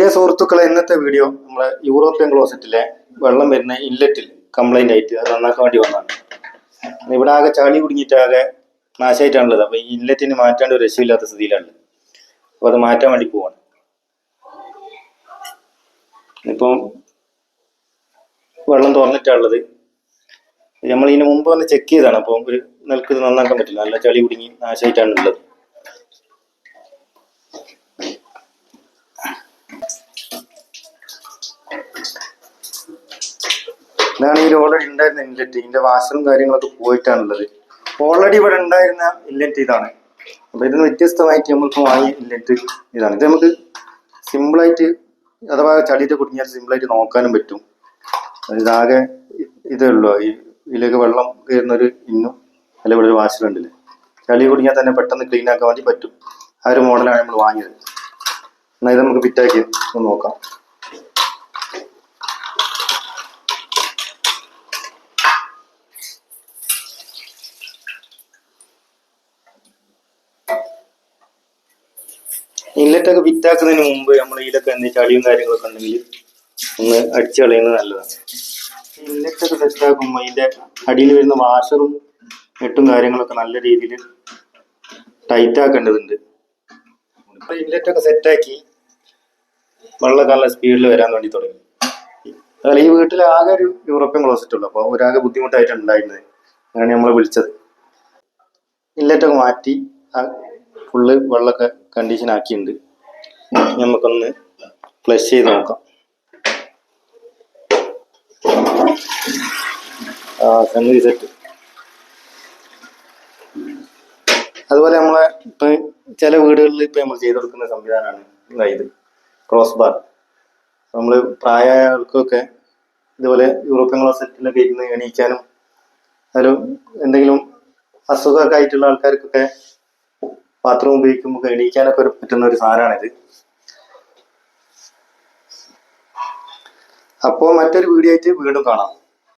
പ്രിയ സുഹൃത്തുക്കളെ ഇന്നത്തെ വീഡിയോ നമ്മളെ യൂറോപ്യൻ ക്ലോസറ്റിലെ വെള്ളം വരുന്ന ഇൻലെറ്റിൽ കംപ്ലൈന്റ് ആയിട്ട് അത് നന്നാക്കാൻ വേണ്ടി വന്നതാണ്. ഇവിടെ ആകെ ചളി കുടുങ്ങിയിട്ട് ആകെ നാശമായിട്ടാണുള്ളത്. അപ്പൊ ഈ ഇൻലെറ്റിന് മാറ്റാണ്ട് ഒരു രക്ഷയില്ലാത്ത സ്ഥിതിയിലാണ്. അപ്പൊ അത് മാറ്റാൻ വേണ്ടി പോവാണ്. ഇപ്പം വെള്ളം തുറന്നിട്ടാണുള്ളത്. നമ്മൾ ഇതിന് മുമ്പ് വന്ന് ചെക്ക് ചെയ്താണ് അപ്പോൾ ഒരു നിലയ്ക്ക് ഇത് നന്നാക്കാൻ പറ്റില്ല. നല്ല ചളി കുടുങ്ങി നാശമായിട്ടാണ് ഉള്ളത് ഇതാണ് ഈ ഓൾറെഡി ഉണ്ടായിരുന്ന ഇൻലെറ്റ് ഇതിന്റെ വാഷറും കാര്യങ്ങളൊക്കെ പോയിട്ടാണുള്ളത്. ഓൾറെഡി ഇവിടെ ഉണ്ടായിരുന്ന ഇൻലെറ്റ് ഇതാണ്. അപ്പൊ ഇതിന് വ്യത്യസ്തമായിട്ട് നമ്മൾക്ക് വാങ്ങി ഇൻലെറ്റ് ഇതാണ്. ഇത് നമുക്ക് സിമ്പിളായിട്ട് അഥവാ ചളിയിട്ട് കുടുങ്ങിയാൽ സിമ്പിളായിട്ട് നോക്കാനും പറ്റും. ഇതാകെ ഇതേ ഉള്ളൂ. ഈ ഇതിലേക്ക് വെള്ളം കയറുന്നൊരു ഇന്നും അല്ലെങ്കിൽ ഇവിടെ ഒരു വാഷറുണ്ടല്ലേ ചളി കുടുങ്ങിയാൽ തന്നെ പെട്ടെന്ന് ക്ലീൻ ആക്കാൻ വേണ്ടി പറ്റും. ആ ഒരു മോഡലാണ് നമ്മൾ വാങ്ങിയത്. എന്നാൽ ഇത് നമുക്ക് ഫിറ്റാക്കി നോക്കാം. ഇല്ലറ്റൊക്കെ വിറ്റാക്കുന്നതിന് മുമ്പ് നമ്മൾ ഇതിലൊക്കെ എന്തെങ്കിലും ചളിയും കാര്യങ്ങളൊക്കെ ഉണ്ടെങ്കിൽ ഒന്ന് അടിച്ചു കളയുന്നത് നല്ലതാണ് ഇല്ലറ്റൊക്കെ സെറ്റാക്കുമ്പോൾ അതിന്റെ അടിയിൽ വരുന്ന വാഷറും എട്ടും കാര്യങ്ങളൊക്കെ നല്ല രീതിയിൽ ടൈറ്റ് ആക്കേണ്ടതുണ്ട്. ഇപ്പൊ ഇല്ലറ്റൊക്കെ സെറ്റാക്കി വെള്ളം നല്ല സ്പീഡിൽ വരാൻ വേണ്ടി തുടങ്ങി. അതായത് ഈ വീട്ടിൽ ആകെ ഒരു യൂറോപ്യൻ ക്ലോസറ്റ് ഉള്ളു. അപ്പോൾ ഒരാകെ ബുദ്ധിമുട്ടായിട്ടുണ്ടായിരുന്നത് അങ്ങനെയാണ് നമ്മളെ വിളിച്ചത്. ഇല്ലറ്റൊക്കെ മാറ്റി ഫുള്ള് വെള്ളമൊക്കെ കണ്ടീഷൻ ആക്കിയിട്ടുണ്ട്. നമുക്കൊന്ന് ഫ്ലഷ് ചെയ്ത് നോക്കാം. സെറ്റ് അതുപോലെ നമ്മളെ ഇപ്പൊ ചില വീടുകളിൽ ഇപ്പൊ നമ്മൾ ചെയ്തു കൊടുക്കുന്ന സംവിധാനമാണ് ഇത്. ക്രോസ് ബാർ നമ്മൾ പ്രായമായ ആൾക്കൊക്കെ ഇതുപോലെ യൂറോപ്യൻ ക്ലോസറ്റിലൊക്കെ ഇരുന്ന് എണീക്കാനും അതിലും എന്തെങ്കിലും അസുഖമൊക്കെ ആയിട്ടുള്ള ആൾക്കാർക്കൊക്കെ ബാത്റൂം ഉപയോഗിക്കുമ്പോൾ എണീക്കാനൊക്കെ ഒരു പറ്റുന്ന ഒരു സാധനമാണിത്. അപ്പോൾ മറ്റൊരു വീഡിയോ ആയിട്ട് വീണ്ടും കാണാം.